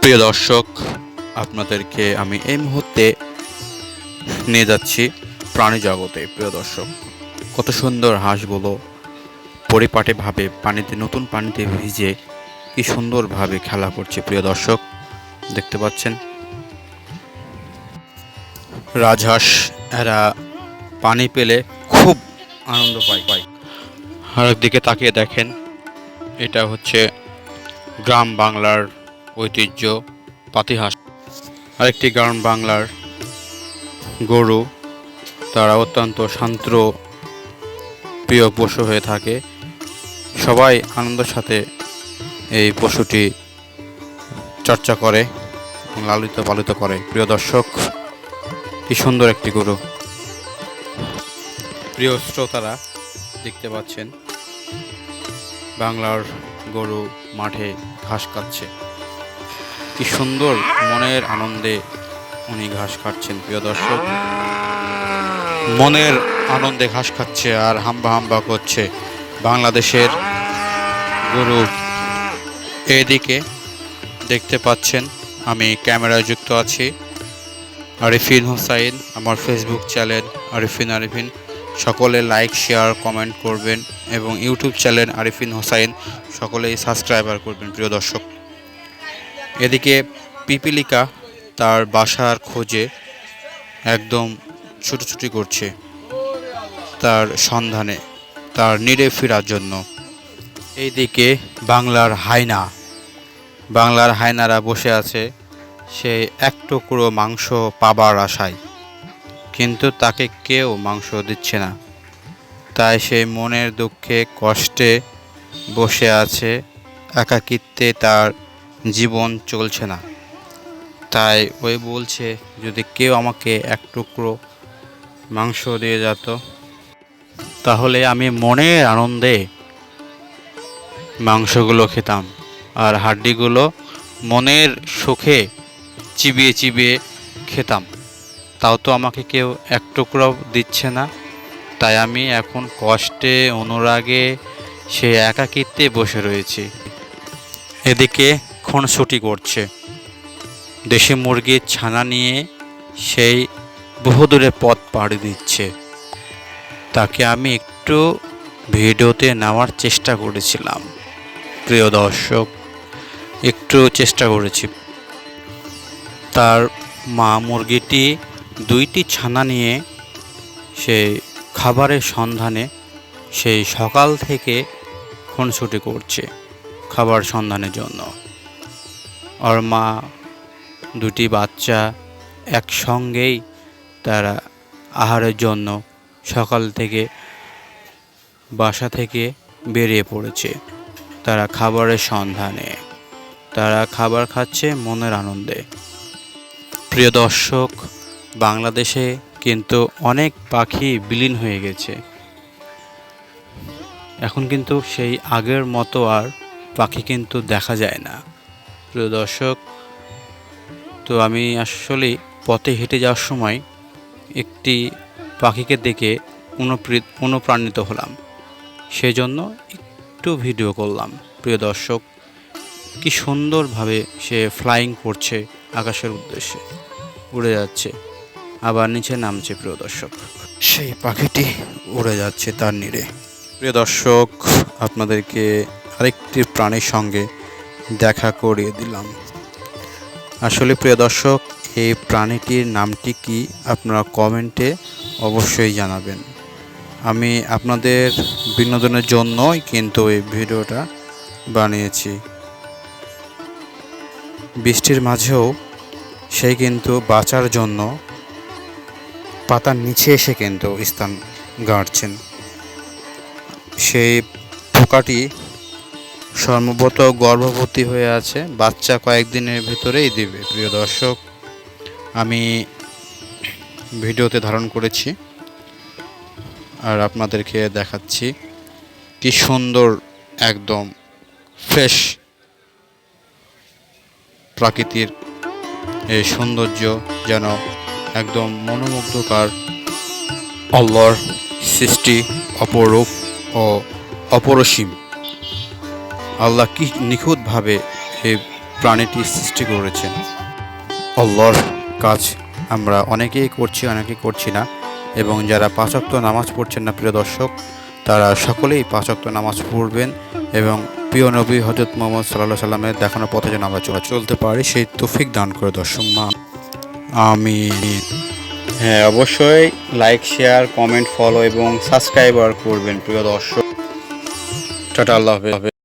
প্রিয় দর্শক, আপনাদেরকে আমি এই মুহূর্তে নিয়ে যাচ্ছি প্রাণী জগতে। প্রিয় দর্শক, কত সুন্দর হাঁসগুলো পরিপাটিভাবে পানিতে, নতুন পানিতে ভিজে কি সুন্দরভাবে খেলা করছে। প্রিয় দর্শক, দেখতে পাচ্ছেন? রাজহাঁস, এরা পানি পেলে খুব আনন্দ পায়। পায় আর একদিকে তাকিয়ে দেখেন, এটা হচ্ছে গ্রাম বাংলার ঐতিহ্য, পাতিহাস। আরেকটি গ্রাম বাংলার গরু, তারা অত্যন্ত শান্ত, প্রিয় পশু হয়ে থাকে। সবাই আনন্দের সাথে এই পশুটি চর্চা করে লালিত পালিত করে। প্রিয় দর্শক, কি সুন্দর একটি গরু। প্রিয় শ্রোতারা, দেখতে পাচ্ছেন, বাংলার গরু মাঠে ঘাস খাচ্ছে কি সুন্দর মনের আনন্দে উনি ঘাস খাচ্ছেন প্রিয় দর্শক। মনের আনন্দে ঘাস খাচ্ছে আর হাম্বা হাম্বা করছে বাংলাদেশের গরু। এদিকে দেখতে পাচ্ছেন, আমি ক্যামেরায় যুক্ত আছি। আরিফিন হোসাইন, আমার ফেসবুক চ্যানেল আরিফিন আরিফিন। সকলে লাইক, শেয়ার, কমেন্ট করবেন এবং ইউটিউব চ্যানেল আরিফিন হোসাইন। সকলেই সাবস্ক্রাইবার করবেন, প্রিয় দর্শক। এদিকে পিপিলিকা তার বাসার খোঁজে একদম ছুটোছুটি করছে তার সন্ধানে, তার নিরে ফেরার জন্য। এইদিকে বাংলার হায়না বাংলার হায়নারা বসে আছে সে এক টুকরো মাংস পাবার আশায়, কিন্তু তাকে কেউ মাংস দিচ্ছে না। তাই সে মনের দুঃখে কষ্টে বসে আছে, একাকিত্বে তার জীবন চলছে না। তাই ওই বলছে, যদি কেউ আমাকে এক টুকরো মাংস দিয়ে যেত, তাহলে আমি মনের আনন্দে মাংসগুলো খেতাম আর হাড্ডিগুলো মনের সুখে চিবিয়ে চিবিয়ে খেতাম। তাও তো আমাকে কেউ এক টুকরো দিচ্ছে না। তাই আমি এখন কষ্টে, অনুরাগে সে একাকিত্বে বসে রয়েছি। এদিকে খুনসুটি করছে? দেশি মুরগির ছানা নিয়ে সেই বহুদূরে পথ পাড়ি দিচ্ছে। তাকে আমি একটু ভিডিওতে নেওয়ার চেষ্টা করেছিলাম। প্রিয় দর্শক, একটু চেষ্টা করেছি। তার মা মুরগিটি দুইটি ছানা নিয়ে সেই খাবারের সন্ধানে সেই সকাল থেকে খুনসুটি করছে, খাবার সন্ধানের জন্য। ওর মা দুটি বাচ্চা একসঙ্গেই তারা আহারের জন্য সকাল থেকে বাসা থেকে বেরিয়ে পড়েছে। তারা খাবারের সন্ধানে। তারা খাবার খাচ্ছে মনের আনন্দে। প্রিয় দর্শক, বাংলাদেশে কিন্তু অনেক পাখি বিলীন হয়ে গেছে। এখন কিন্তু সেই আগের মতো আর পাখি কিন্তু দেখা যায় না। প্রিয় দর্শক তো আমি আসলে পথে হেঁটে যাওয়ার সময় একটি পাখিকে দেখে অনুপ্রি অনুপ্রাণিত হলাম। সেজন্য একটু ভিডিও করলাম। প্রিয় দর্শক কি সুন্দরভাবে সে ফ্লাইং করছে আকাশের উদ্দেশ্যে। উড়ে যাচ্ছে আবার নিচে নামছে প্রিয় দর্শক। সেই পাখিটি উড়ে যাচ্ছে তার নিরে প্রিয় দর্শক আপনাদেরকে আরেকটি প্রাণীর সঙ্গে দেখা করিয়ে দিলাম। আসলে প্রিয় দর্শক, এই প্রাণীটির নামটি কি আপনারা কমেন্টে অবশ্যই জানাবেন। আমি আপনাদের বিনোদনের জন্যই কিন্তু এই ভিডিওটা বানিয়েছি। বৃষ্টির মাঝেও সে কিন্তু বাঁচার জন্য পাতার নিচে এসে কিন্তু স্থান গাড়ছেন। সেই পোকাটি সম্ভবত গর্ভবতী হয়ে আছে, বাচ্চা কয়েকদিনের ভেতরেই দেবে। প্রিয় দর্শক, আমি ভিডিওতে ধারণ করেছি আর আপনাদেরকে দেখাচ্ছি কি সুন্দর, একদম ফ্রেশ প্রাকৃতির এই সৌন্দর্য যেন একদম মনোমুগ্ধকার অল্লর সৃষ্টি অপরূপ ও অপরসীম। আল্লাহ কি নিখুঁতভাবে এই প্রাণীটি সৃষ্টি করেছেন? আল্লাহর কাজ আমরা অনেকেই করছি অনেকেই করছি না। এবং যারা পাঁচক্ত নামাজ পড়ছেন না, প্রিয় দর্শক, তারা সকলেই পাঁচক্ত নামাজ পড়বেন এবং প্রিয় নবী হজরত মোহাম্মদ সাল্লাহ সাল্লামের দেখানো পথে যেন আমরা চলা চলতে পারি, সেই তৌফিক দান করে দর্শক মা। আমি হ্যাঁ অবশ্যই লাইক শেয়ার কমেন্ট ফলো এবং সাবস্ক্রাইবার করবেন, প্রিয় দর্শক। টাটা, আল্লাহ হাফেজ।